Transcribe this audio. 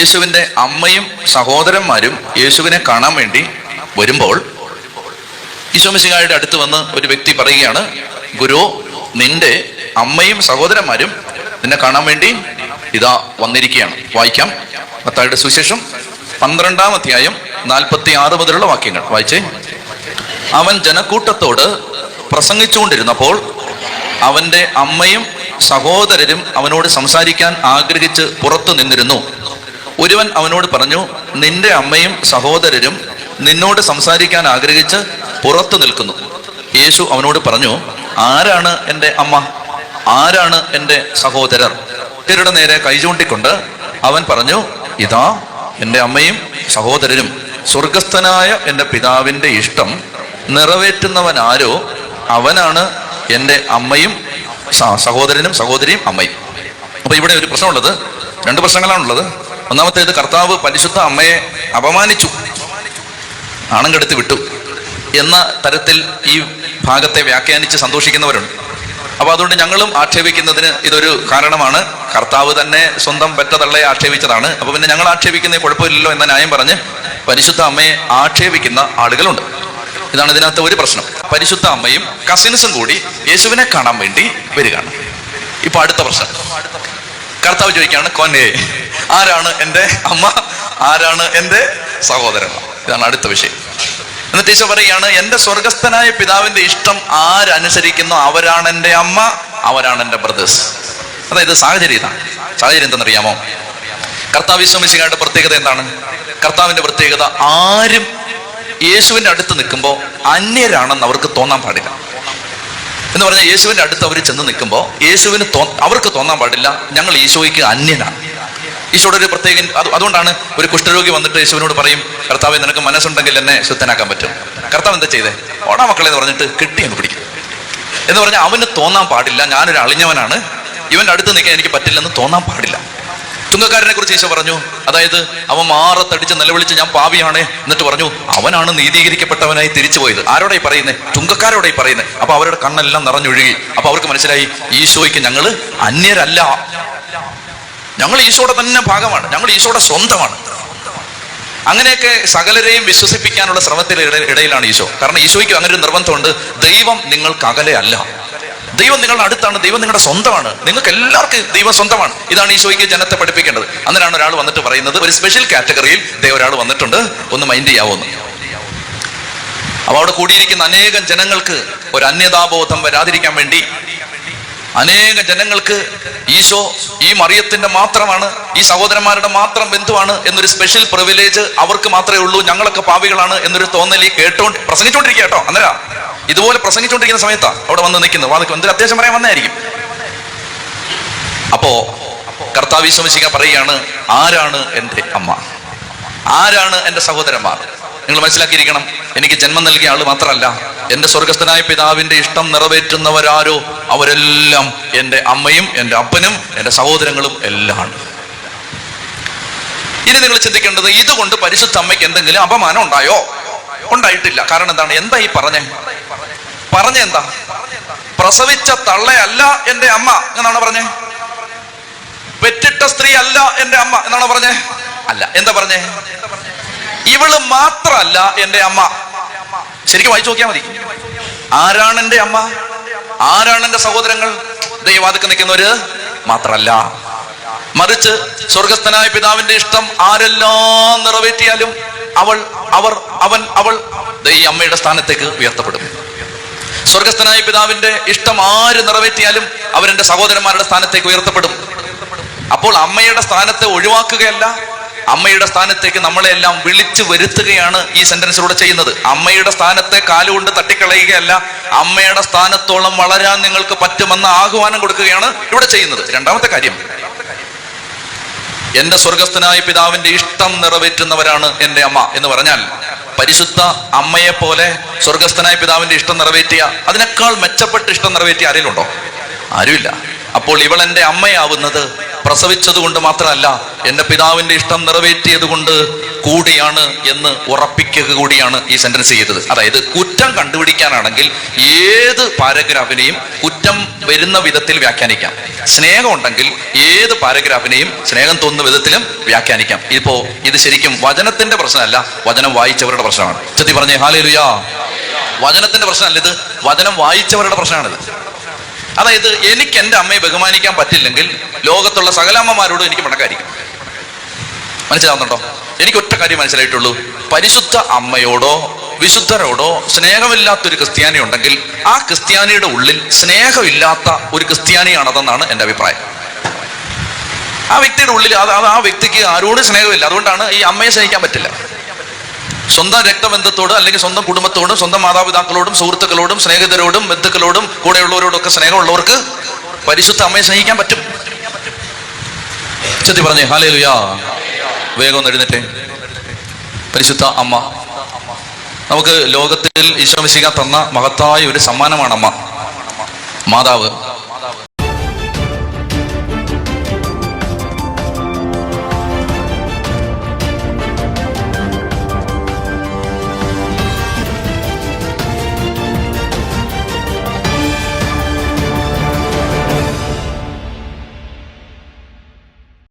യേശുവിന്റെ അമ്മയും സഹോദരന്മാരും യേശുവിനെ കാണാൻ വേണ്ടി വരുമ്പോൾ ഈശോമിശിഹായുടെ അടുത്ത് വന്ന് ഒരു വ്യക്തി പറയുകയാണ് ഗുരു നിന്റെ അമ്മയും സഹോദരന്മാരും നിന്നെ കാണാൻ വേണ്ടി ഇതാ വന്നിരിക്കുകയാണ്. വായിക്കാം. മത്തായുടെ സുശേഷം പന്ത്രണ്ടാം അധ്യായം നാൽപ്പത്തി ആറ് മുതലുള്ള വാക്യങ്ങൾ. വായിച്ചേ. അവൻ ജനക്കൂട്ടത്തോട് പ്രസംഗിച്ചുകൊണ്ടിരുന്നപ്പോൾ അവന്റെ അമ്മയും സഹോദരരും അവനോട് സംസാരിക്കാൻ ആഗ്രഹിച്ച് പുറത്തു നിന്നിരുന്നു. ഒരുവൻ അവനോട് പറഞ്ഞു നിന്റെ അമ്മയും സഹോദരരും നിന്നോട് സംസാരിക്കാൻ ആഗ്രഹിച്ച് പുറത്തു നിൽക്കുന്നു. യേശു അവനോട് പറഞ്ഞു ആരാണ് എന്റെ അമ്മ? ആരാണ് എന്റെ സഹോദരർ? ഇവരുടെ നേരെ കൈ ചൂണ്ടിക്കൊണ്ട് അവൻ പറഞ്ഞു ഇതാ എന്റെ അമ്മയും സഹോദരരും. സ്വർഗസ്ഥനായ എന്റെ പിതാവിന്റെ ഇഷ്ടം നിറവേറ്റുന്നവൻ ആരോ അവനാണ് എന്റെ അമ്മയും സഹോദരനും സഹോദരിയും അമ്മയും. അപ്പൊ ഇവിടെ ഒരു പ്രശ്നമുള്ളത് രണ്ട് പ്രശ്നങ്ങളാണുള്ളത്. ഒന്നാമത്തേത് കർത്താവ് പരിശുദ്ധ അമ്മയെ അപമാനിച്ചു. ആണം കെടുത്ത് വിട്ടു. എന്ന തരത്തിൽ ഈ ഭാഗത്തെ വ്യാഖ്യാനിച്ച് സന്തോഷിക്കുന്നവരുണ്ട്. അപ്പൊ അതുകൊണ്ട് ഞങ്ങളും ആക്ഷേപിക്കുന്നതിന് ഇതൊരു കാരണമാണ്. കർത്താവ് തന്നെ സ്വന്തം പെറ്റതള്ളയെ ആക്ഷേപിച്ചതാണ്. അപ്പൊ പിന്നെ ഞങ്ങൾ ആക്ഷേപിക്കുന്ന കുഴപ്പമില്ലല്ലോ എന്ന ന്യായം പറഞ്ഞ് പരിശുദ്ധ അമ്മയെ ആക്ഷേപിക്കുന്ന ആളുകളുണ്ട്. ഇതാണ് ഇതിനകത്ത് ഒരു പ്രശ്നം. പരിശുദ്ധ അമ്മയും കസിൻസും കൂടി യേശുവിനെ കാണാൻ വേണ്ടി വരികയാണ്. ഇപ്പൊ അടുത്ത പ്രശ്നം. കർത്താവ് ചോദിക്കുകയാണ് കൊനെ ആരാണ് എന്റെ അമ്മ? ആരാണ് എന്റെ സഹോദരൻ? ഇതാണ് അടുത്ത വിഷയം. എന്നിട്ട് ഈശോ പറയുകയാണ് എന്റെ സ്വർഗസ്ഥനായ പിതാവിന്റെ ഇഷ്ടം ആരനുസരിക്കുന്നു? അവരാണ് എന്റെ അമ്മ അവരാണ് എന്റെ ബ്രദേഴ്സ് അതായത് സാഹചര്യം ഇതാണ്. സാഹചര്യം എന്തെന്നറിയാമോ കർത്താവ് വിശ്വമിശികാരുടെ പ്രത്യേകത എന്താണ്? കർത്താവിന്റെ പ്രത്യേകത ആരും യേശുവിന്റെ അടുത്ത് നിൽക്കുമ്പോൾ അന്യരാണെന്ന് അവർക്ക് തോന്നാൻ പാടില്ല. എന്ന് പറഞ്ഞാൽ യേശുവിന്റെ അടുത്ത് അവർ ചെന്ന് നിൽക്കുമ്പോൾ യേശുവിന് തോ അവർക്ക് തോന്നാൻ പാടില്ല. ഞങ്ങൾ ഈശോയ്ക്ക് അന്യനാണ്. ഈശോയുടെ ഒരു പ്രത്യേക അത് അതുകൊണ്ടാണ് ഒരു കുഷ്ഠരോഗി വന്നിട്ട് യേശുവിനോട് പറയും കർത്താവ് നിനക്ക് മനസ്സുണ്ടെങ്കിൽ എന്നെ ശുദ്ധനാക്കാൻ പറ്റും. കർത്താവ് എന്താ ചെയ്തേ? ഓടാ മക്കളെ എന്ന് പറഞ്ഞിട്ട് കിട്ടി അങ്ങ് പിടിക്കും. എന്ന് പറഞ്ഞാൽ അവന് തോന്നാൻ പാടില്ല. ഞാനൊരു അളിഞ്ഞവനാണ്. ഇവന്റെ അടുത്ത് നിൽക്കാൻ എനിക്ക് പറ്റില്ലെന്ന് തോന്നാൻ പാടില്ല. ചുങ്കക്കാരനെ കുറിച്ച് ഈശോ പറഞ്ഞു. അതായത് അവൻ മാറത്തടിച്ച് നിലവിളിച്ച് ഞാൻ പാവിയാണ് എന്നിട്ട് പറഞ്ഞു അവനാണ് നീതീകരിക്കപ്പെട്ടവനായി തിരിച്ചു പോയത് ആരോടായി പറയുന്നത് ചുങ്കക്കാരോടായി പറയുന്നത് അപ്പൊ അവരുടെ കണ്ണെല്ലാം നിറഞ്ഞൊഴുകി. അപ്പൊ അവർക്ക് മനസ്സിലായി ഈശോയ്ക്ക് ഞങ്ങൾ അന്യരല്ല. ഞങ്ങൾ ഈശോയുടെ തന്നെ ഭാഗമാണ്. ഞങ്ങൾ ഈശോയുടെ സ്വന്തമാണ്. അങ്ങനെയൊക്കെ സകലരെയും വിശ്വസിപ്പിക്കാനുള്ള ശ്രമത്തിൽ ഇടയിലാണ് ഈശോ. കാരണം ഈശോയ്ക്ക് അങ്ങനെ ഒരു നിർബന്ധമുണ്ട്. ദൈവം നിങ്ങൾക്ക് അകലെ അല്ല. ദൈവം നിങ്ങളുടെ അടുത്താണ് ദൈവം നിങ്ങളുടെ സ്വന്തമാണ്. നിങ്ങൾക്ക് എല്ലാവർക്കും ദൈവം സ്വന്തമാണ്. ഇതാണ് ഈശോയ്ക്ക് ജനത്തെ പഠിപ്പിക്കേണ്ടത്. അന്നേരമാണ് ഒരാൾ വന്നിട്ട് പറയുന്നത് ഒരു സ്പെഷ്യൽ കാറ്റഗറിയിൽ ദൈവം ഒരാൾ വന്നിട്ടുണ്ട് ഒന്ന് മൈൻഡ് ചെയ്യാവുന്നു. അപ്പോൾ അവിടെ കൂടിയിരിക്കുന്ന അനേകം ജനങ്ങൾക്ക് ഒരു അന്യതാബോധം വരാതിരിക്കാൻ വേണ്ടി അനേക ജനങ്ങൾക്ക് ഈശോ ഈ മറിയത്തിന്റെ മാത്രമാണ് ഈ സഹോദരന്മാരുടെ മാത്രം ബന്ധുവാണ് എന്നൊരു സ്പെഷ്യൽ പ്രിവിലേജ് അവർക്ക് മാത്രമേ ഉള്ളൂ. ഞങ്ങളൊക്കെ പാവികളാണ് എന്നൊരു തോന്നലി കേട്ടോണ്ട് പ്രസംഗിച്ചോണ്ടിരിക്കുക കേട്ടോ. അന്നേരാ ഇതുപോലെ പ്രസംഗിച്ചോണ്ടിരിക്കുന്ന സമയത്താ അവിടെ വന്ന് നിൽക്കുന്നത്. വാദക്കും എന്തൊരു അത്യാവശ്യം പറയാൻ വന്നായിരിക്കും അപ്പോ കർത്താവ് വിശ്വസിക്ക പറയുകയാണ് ആരാണ് എന്റെ അമ്മ? ആരാണ് എന്റെ സഹോദരന്മാർ? നിങ്ങൾ മനസ്സിലാക്കിയിരിക്കണം എനിക്ക് ജന്മം നൽകിയ ആൾ മാത്രമല്ല എന്റെ സ്വർഗസ്ഥനായ പിതാവിന്റെ ഇഷ്ടം നിറവേറ്റുന്നവരാരോ? അവരെല്ലാം എന്റെ അമ്മയും എന്റെ അപ്പനും എന്റെ സഹോദരങ്ങളും എല്ലാം ഇനി നിങ്ങൾ ചിന്തിക്കേണ്ടത് ഇതുകൊണ്ട് പരിശുദ്ധ അമ്മയ്ക്ക് എന്തെങ്കിലും അപമാനം ഉണ്ടായോ? ഉണ്ടായിട്ടില്ല. കാരണം എന്താണ്? എന്താ ഈ പറഞ്ഞേ? പറഞ്ഞ എന്താ? പ്രസവിച്ച തള്ളയല്ല എന്റെ അമ്മ എന്നാണ് പറഞ്ഞേ? പെറ്റിട്ട സ്ത്രീ അല്ല എന്റെ അമ്മ എന്നാണ് പറഞ്ഞേ? അല്ല എന്താ പറഞ്ഞേ? ഇവൾ മാത്രല്ല എന്റെ അമ്മ. ശരിക്കും വായിച്ചു നോക്കിയാൽ മതി. ആരാണ് എന്റെ അമ്മ? ആരാണ് എന്റെ സഹോദരങ്ങൾ? ദൈവാദിക്ക് നിൽക്കുന്നവര് മാത്രല്ല. മറിച്ച് സ്വർഗസ്ഥനായ പിതാവിന്റെ ഇഷ്ടം ആരെല്ലാം നിറവേറ്റിയാലും അവൾ അവർ അവൻ അവൾ ദൈ അമ്മയുടെ സ്ഥാനത്തേക്ക് ഉയർത്തപ്പെടും. സ്വർഗസ്ഥനായ പിതാവിന്റെ ഇഷ്ടം ആര് നിറവേറ്റിയാലും അവരെന്റെ സഹോദരന്മാരുടെ സ്ഥാനത്തേക്ക് ഉയർത്തപ്പെടും. അപ്പോൾ അമ്മയുടെ സ്ഥാനത്തെ ഒഴിവാക്കുകയല്ല അമ്മയുടെ സ്ഥാനത്തേക്ക് നമ്മളെല്ലാം വിളിച്ചു വരുത്തുകയാണ് ഈ സെന്റൻസിലൂടെ ചെയ്യുന്നത്. അമ്മയുടെ സ്ഥാനത്തെ കാലുകൊണ്ട് തട്ടിക്കളയുകയല്ല അമ്മയുടെ സ്ഥാനത്തോളം വളരാൻ നിങ്ങൾക്ക് പറ്റുമെന്ന ആഹ്വാനം കൊടുക്കുകയാണ് ഇവിടെ ചെയ്യുന്നത്. രണ്ടാമത്തെ കാര്യം എന്റെ സ്വർഗസ്ഥനായ പിതാവിന്റെ ഇഷ്ടം നിറവേറ്റുന്നവരാണ് എന്റെ അമ്മ എന്ന് പറഞ്ഞാൽ പരിശുദ്ധ അമ്മയെ പോലെ സ്വർഗസ്ഥനായ പിതാവിന്റെ ഇഷ്ടം നിറവേറ്റിയ അതിനേക്കാൾ മെച്ചപ്പെട്ട ഇഷ്ടം നിറവേറ്റിയ ആരെങ്കിലും ഉണ്ടോ? ആരുമില്ല. അപ്പോൾ ഇവൾ എന്റെ അമ്മയാവുന്നത് പ്രസവിച്ചത് കൊണ്ട് മാത്രമല്ല എന്റെ പിതാവിന്റെ ഇഷ്ടം നിറവേറ്റിയത് കൊണ്ട് കൂടിയാണ് എന്ന് ഉറപ്പിക്കുക കൂടിയാണ് ഈ സെന്റൻസ് ചെയ്തത്. അതായത് കുറ്റം കണ്ടുപിടിക്കാനാണെങ്കിൽ ഏത് പാരഗ്രാഫിനെയും കുറ്റം വരുന്ന വിധത്തിൽ വ്യാഖ്യാനിക്കാം. സ്നേഹം ഉണ്ടെങ്കിൽ ഏത് പാരഗ്രാഫിനെയും സ്നേഹം തോന്നുന്ന വിധത്തിലും വ്യാഖ്യാനിക്കാം. ഇപ്പോ ഇത് ശരിക്കും വചനത്തിന്റെ പ്രശ്നമല്ല വചനം വായിച്ചവരുടെ പ്രശ്നമാണ്. ചെത്തി പറഞ്ഞേ ഹാലേ ലുയാ വചനത്തിന്റെ പ്രശ്നമല്ല ഇത് വചനം വായിച്ചവരുടെ പ്രശ്നമാണിത്. അതായത് എനിക്ക് എന്റെ അമ്മയെ ബഹുമാനിക്കാൻ പറ്റില്ലെങ്കിൽ ലോകത്തുള്ള സകലമ്മമാരോടും എനിക്ക് പണക്കാരിക്കും മനസ്സിലാവുന്നുണ്ടോ? എനിക്ക് ഒറ്റ കാര്യം മനസ്സിലായിട്ടുള്ളൂ. പരിശുദ്ധ അമ്മയോടോ വിശുദ്ധരോടോ സ്നേഹമില്ലാത്തൊരു ക്രിസ്ത്യാനി ഉണ്ടെങ്കിൽ ആ ക്രിസ്ത്യാനിയുടെ ഉള്ളിൽ സ്നേഹമില്ലാത്ത ഒരു ക്രിസ്ത്യാനിയാണതെന്നാണ് എന്റെ അഭിപ്രായം. ആ വ്യക്തിയുടെ ഉള്ളിൽ അത് അത് ആ വ്യക്തിക്ക് ആരോടും സ്നേഹമില്ല. അതുകൊണ്ടാണ് ഈ അമ്മയെ സ്നേഹിക്കാൻ പറ്റില്ല. സ്വന്തം രക്തബന്ധത്തോട് അല്ലെങ്കിൽ സ്വന്തം കുടുംബത്തോടും സ്വന്തം മാതാപിതാക്കളോടും സുഹൃത്തുക്കളോടും സ്നേഹിതരോടും ബന്ധുക്കളോടും കൂടെയുള്ളവരോടും ഒക്കെ സ്നേഹമുള്ളവർക്ക് പരിശുദ്ധ അമ്മയെ സ്നേഹിക്കാൻ പറ്റും. ചെത്തി പറഞ്ഞേ ഹാലേ ലുയാ വേഗം ഒന്ന് പരിശുദ്ധ അമ്മ. നമുക്ക് ലോകത്തിൽ ഈശോമിശിക തന്ന മഹത്തായ ഒരു സമ്മാനമാണ് അമ്മ. മാതാവ്.